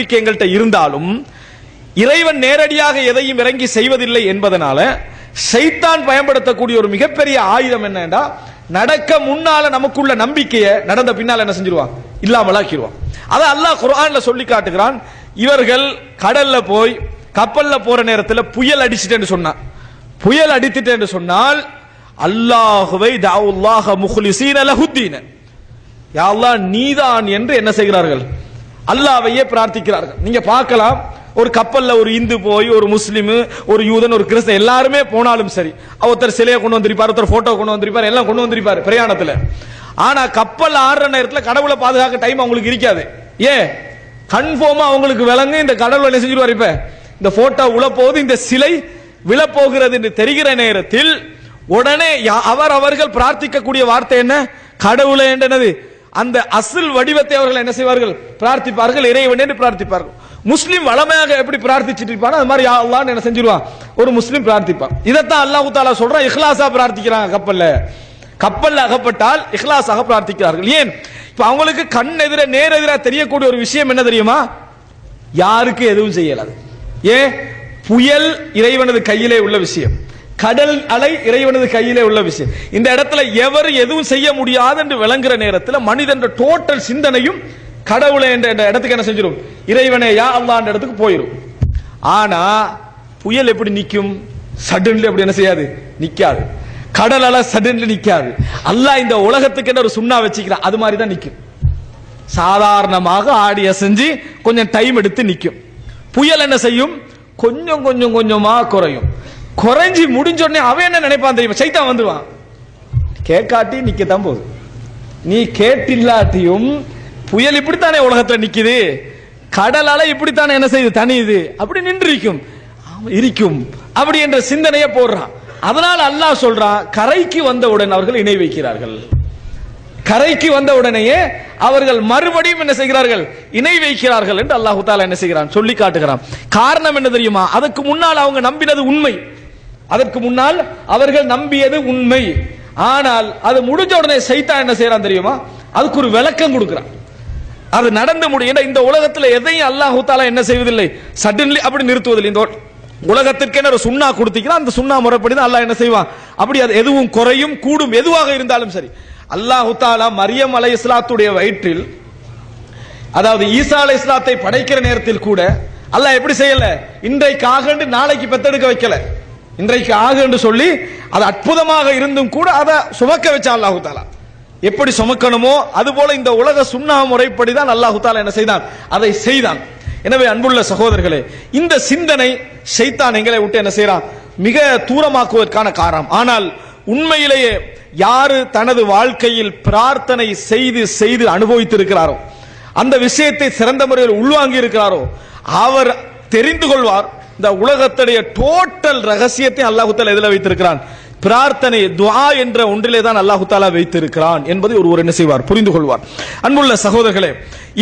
நம்பிக்கை எங்கள்கிட்ட இருந்தாலும் இறைவன் நேரடியாக எதையும் இறங்கி செய்வதில்லை என்பதனால சைத்தான் பயன்படுத்தக்கூடிய ஒரு மிகப்பெரிய ஆயுதம் என்னன்னா நடக்க முன்னால நமக்குள்ள நம்பிக்கையை நடந்த பின்னால என்ன செஞ்சிருவான்? இல்லாமலாக்கிடுவான் அதை அல்லாஹ் குரான்ல சொல்லி காட்டுகிறான். இவர்கள் கடல்ல போய் கப்பல்ல போற நேரத்தில் புயல் அடிச்சிட்டேன்னு சொன்னான். புயல் அடித்துட்டேன்னு சொன்னால் அல்லாஹுவை தாவுல்லாஹ முஹ்லிசீன லஹுத்தீன. யாழ்லா நீதான் என்று என்ன செய்கிறார்கள்? அல்லாவையே பிரார்த்திக்கிறார்கள். நீங்க பார்க்கலாம் ஒரு கப்பல்ல ஒரு இந்து போய் ஒரு முஸ்லீம் ஒரு யூதன் ஒரு கிறிஸ்தன் எல்லாருமே போனாலும் சரி ஒருத்தர் சிலையை கொண்டு வந்திருப்பார் ஒருத்தர் போட்டோ கொண்டு வந்திருப்பார் எல்லாம் கொண்டு வந்திருப்பார் பிரயாணத்துல. ஆனா கப்பல் ஆடுற நேரத்தில் கடவுளை பாதுகாக்க டைம் அவங்களுக்கு இருக்காது. ஏன் கன்ஃபார்மா அவங்களுக்கு விளங்கு இந்த கடவுளை என்ன செஞ்சிருவார் இப்ப? இந்த போட்டோ உழப்போது இந்த சிலை விழப்போகிறது என்று தெரிகிற நேரத்தில் உடனே யா- அவர் அவர்கள் பிரார்த்திக்கக்கூடிய வார்த்தை என்ன? கடவுளை என்னது அந்த அசில் வடிவத்தை அவர்கள் என்ன செய்வார்கள்? பிரார்த்திப்பார்கள் இறைவன் என்று பிரார்த்திப்பார்கள். முஸ்லீம் வளமையாக எப்படி பிரார்த்திச்சிட்டு இருப்பானோ அது மாதிரி யா என்ன செஞ்சிருவான்? ஒரு முஸ்லீம் பிரார்த்திப்பான். இதைத்தான் அல்லாஹு தாலா சொல்றான் இஹ்லாஸா பிரார்த்திக்கிறாங்க கப்பல்ல. கப்பல்ல அகப்பட்டால் இஹ்லாஸாக பிரார்த்திக்கிறார்கள். ஏன்? இப்ப அவங்களுக்கு கண் எதிர நேர் எதிரா தெரியக்கூடிய ஒரு விஷயம் என்ன தெரியுமா? யாருக்கு எதுவும் செய்யலாது. ஏன்? புயல் இறைவனது கையிலே உள்ள விஷயம். கடல் அலை இறைவனது கையிலே உள்ள விஷயம். இந்த இடத்துல எவர் எதுவும் செய்ய முடியாது என்று விளங்குற நேரத்தில் மனிதன் டோட்டல் சிந்தனையும் கடவுளை என்ற இடத்துக்கு என்ன செஞ்சிடும் இறைவனே யா அல்லான்ற இடத்துக்கு போயிடும் ஆனா புயல் எப்படி நிற்கும் சடன்லி அப்படி என்ன செய்யாது? நிக்காது. கடல் அலை சடன்லி நிக்காது. அல்லாஹ் இந்த உலகத்துக்கு என்ன ஒரு சுண்ணா வச்சுக்கிறான் அது மாதிரி தான் நிற்கும் சாதாரணமாக ஆடி அசைஞ்சு கொஞ்சம் டைம் எடுத்து நிற்கும் புயல் என்ன செய்யும்? கொஞ்சம் கொஞ்சம் கொஞ்சமா குறையும். குறைஞ்சி முடிஞ்சோடனே அவன் என்ன நினைப்பான் தெரியுமா? சைத்தான் வந்துருவான். கேட்காட்டி நிக்கத்தான் போகுது. நீ கேட்டில்லாட்டியும் புயல் இப்படித்தானே உலகத்துல நிக்குது. கடல் அலை இப்படித்தானே என்ன செய்யுது? தனியுது. அப்படி நின்று இருக்கும் இருக்கும். அப்படி என்ற சிந்தனையை போடுறான். அதனால் அல்லாஹ் சொல்றான் கரைக்கு வந்தவுடன் அவர்கள் இணை வைக்கிறார்கள். கரைக்கு வந்த உடனேயே அவர்கள் மறுபடியும் என்ன செய்கிறார்கள்? இணை வைக்கிறார்கள் என்று அல்லாஹு தாலா என்ன செய்கிறான்? சொல்லி காட்டுகிறான். காரணம் என்ன தெரியுமா? அதுக்கு முன்னால் அவங்க நம்பினது உண்மை. அதற்கு முன்னால் அவர்கள் நம்பியது உண்மை. ஆனால் அது முடிஞ்ச உடனே சைத்தா என்ன செய்யறான் தெரியுமா? அதுக்கு ஒரு விளக்கம் கொடுக்கிறான். அது நடந்து முடியும் இந்த உலகத்தில் எதையும் அல்லாஹு தாலா என்ன செய்வதில்லை. சடன்லி அப்படி நிறுத்துவதில்லை. இந்த உலகத்திற்கு ஒரு சுண்ணா கொடுத்தீங்கன்னா அந்த சுண்ணா முறைப்படி தான் அல்லாஹ் என்ன செய்வான்? அப்படி அது எதுவும் குறையும் கூடும் எதுவாக இருந்தாலும் சரி. அல்லாஹு தாலா மரியம் அலை இஸ்லாத்துடைய வயிற்றில் அதாவது ஈசா அலை இஸ்லாத்தை படைக்கிற நேரத்தில் கூட அல்லாஹ் எப்படி செய்யல? இன்றைக்கு ஆகண்டு நாளைக்கு பெத்தெடுக்க வைக்கல. இன்றைக்கு ஆகண்டு சொல்லி அது அற்புதமாக இருந்தும் கூட அதை சுமக்க வச்சா அல்லாஹு தாலா எப்படி சுமக்கணுமோ அது போல இந்த உலக சுண்ணா முறைப்படி தான் அல்லாஹு தாலா என்ன செய்தான்? அதை செய்தான். எனவே அன்புள்ள சகோதரர்களே இந்த சிந்தனை செய்தான் எங்களை விட்டு என்ன செய்யறான் மிக தூரமாக்குவதற்கான காரணம். ஆனால் உண்மையிலேயே யாரு தனது வாழ்க்கையில் பிரார்த்தனை செய்து செய்து அனுபவித்திருக்கிறாரோ அந்த விஷயத்தை சிறந்த முறையில் உள்வாங்கி இருக்கிறாரோ அவர் தெரிந்து கொள்வார். இந்த உலகத்துடைய டோட்டல் ரகசியத்தை அல்லாஹுத்தால எதில் வைத்திருக்கிறான்? பிரார்த்தனை துவா என்ற ஒன்றிலே தான் அல்லாஹு தாலா வைத்திருக்கிறான் என்பதை ஒருவர் என்ன செய்வார்? புரிந்து கொள்வார் அன்புள்ள சகோதரர்களே இது